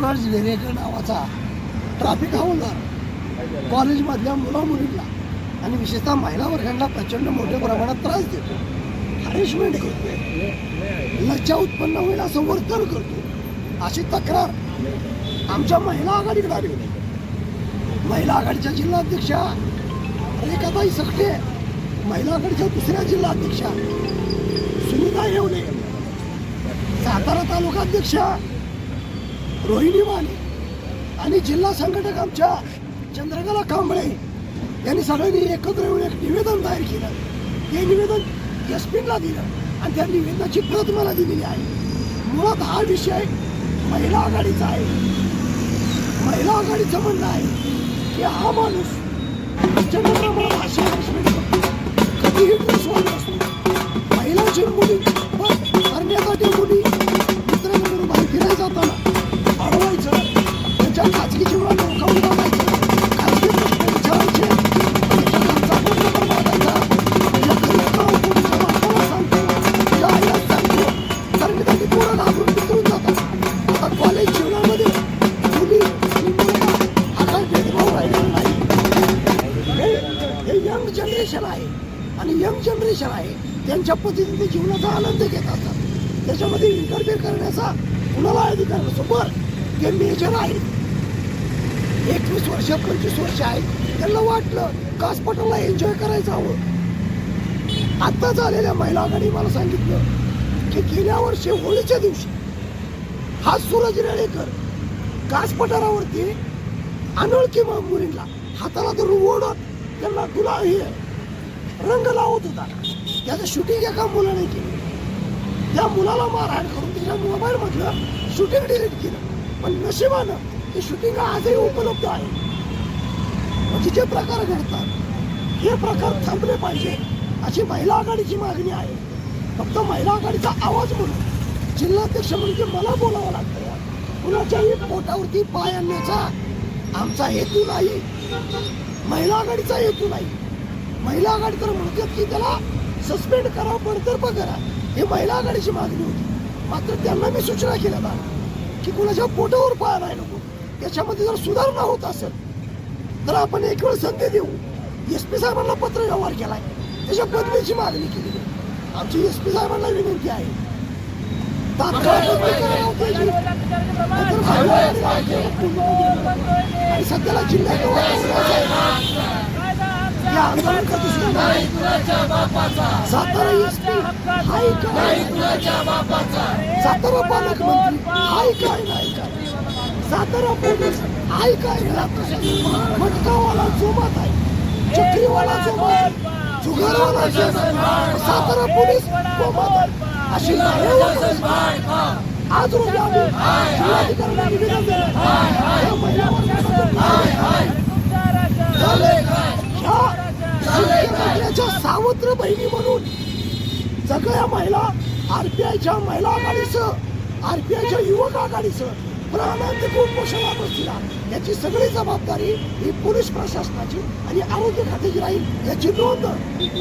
सूरज वेरेकर नावाचा ट्रॅफिक हवालदार कॉलेजमधल्या मुलामुलींना आणि विशेषतः महिला वर्गांना प्रचंड मोठ्या प्रमाणात त्रास देतो. हरेशमेंट करतो लज्जा उत्पन्न होईल असं वर्तन करतो अशी तक्रार आमच्या महिला आघाडीकडे आली होती. महिला आघाडीच्या जिल्हाध्यक्षा रेखाताई सकटे महिला आघाडीच्या दुसऱ्या जिल्हाध्यक्षा सुनीता येवले सातारा तालुकाध्यक्षा रोहिणी माने आणि जिल्हा संघटक आमच्या चंद्रकला कांबळे यांनी सगळ्यांनी एकत्र येऊन एक निवेदन तयार केलं. हे निवेदन एस पीला दिलं आणि त्या निवेदनाची प्रत मला दिलेली आहे. मुळात हा विषय महिला आघाडीचा आहे. महिला आघाडीचं म्हणणं आहे की हा माणूस प्रचंड प्रमाणात भाषा harassment कधीही ड्रेसवर मुली जनरेशन आहे आणि यंग जनरेशन आहे त्यांच्या पद्धतीने जीवनाचा आनंद घेत असतात. त्याच्यामध्ये इंटरफेअर करण्याचा कुणाला अधिकार नसतो. बरं ते मेजर आहेत एकवीस वर्ष पंचवीस वर्ष आहेत त्यांना वाटलं कासपटाला एन्जॉय करायचं हवं? आत्ताच आलेल्या महिला आघाडी मला सांगितलं की गेल्या वर्षी होळीच्या दिवशी हा सूरज रेळेकर कासपठारावरती अनोळखी मुलींना हाताला धरून ओढत त्यांना गुलाब हे रंग लावत होता. त्याचं शूटिंग एका मुलाने केलं. त्या मुलाला मारहाण करून त्याच्या मोबाईल मधलं शूटिंग डिलीट केलं. पण नशिबानं ते शूटिंग आजही उपलब्ध आहे. म्हणजे जे प्रकार घडतात. हे प्रकार थांबले पाहिजे अशी महिला आघाडीची मागणी आहे. फक्त महिला आघाडीचा आवाज म्हणून जिल्हाध्यक्ष म्हणजे मला बोलावं लागतं कुणाच्याही पोटावरती पाय आणण्याचा आमचा हेतू नाही. महिला आघाडीचा हेतू नाही. महिला आघाडी तर म्हणतात की त्याला सस्पेंड करा बडतर्फ करा ही महिला आघाडीची मागणी होती मात्र त्यांना मी सूचना केल्या ना की कुणाच्या पोटावर पाय नाही नको त्याच्यामध्ये जर सुधारणा होत असेल तर आपण एक वेळ संधी देऊ एस पी साहेबांना पत्र व्यवहार केलाय त्याच्या बदलीची मागणी केली आमची एस पी साहेबांना विनंती आहे तात्काळ आहे. सध्याला जिल्ह्यात आहे. या आंदोलन कधी नाही. सातारा एस पी हाय काय सातारा पालकमंत्री हाय काय नाही काय सातारा पोलीस हाय काय मटकावाला जोमात आहे चक्रीवाला जोमात जुगारवाला जोमात सातारा पोलीस जोमात आहे अशी नावे आज रोजी आम्ही जिल्हाधिकाऱ्यांना निवेदन दिलं. या महिला वर्गासाठी ह्या मुख्यमंत्र्याच्या सावत्र बहिणी म्हणून सगळ्या महिला आरपीआयच्या महिला आघाडीसह आरपीआयच्या युवक आघाडीसह प्राणांत कुपोषणा बसतील. याची सगळी जबाबदारी ही पोलीस प्रशासनाची आणि आरोग्य खात्याची राहील याची नोंद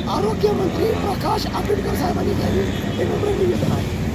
आरोग्यमंत्री प्रकाश आंबेडकर साहेबांनी घ्यावी. हे नम्र निवेदन आहे.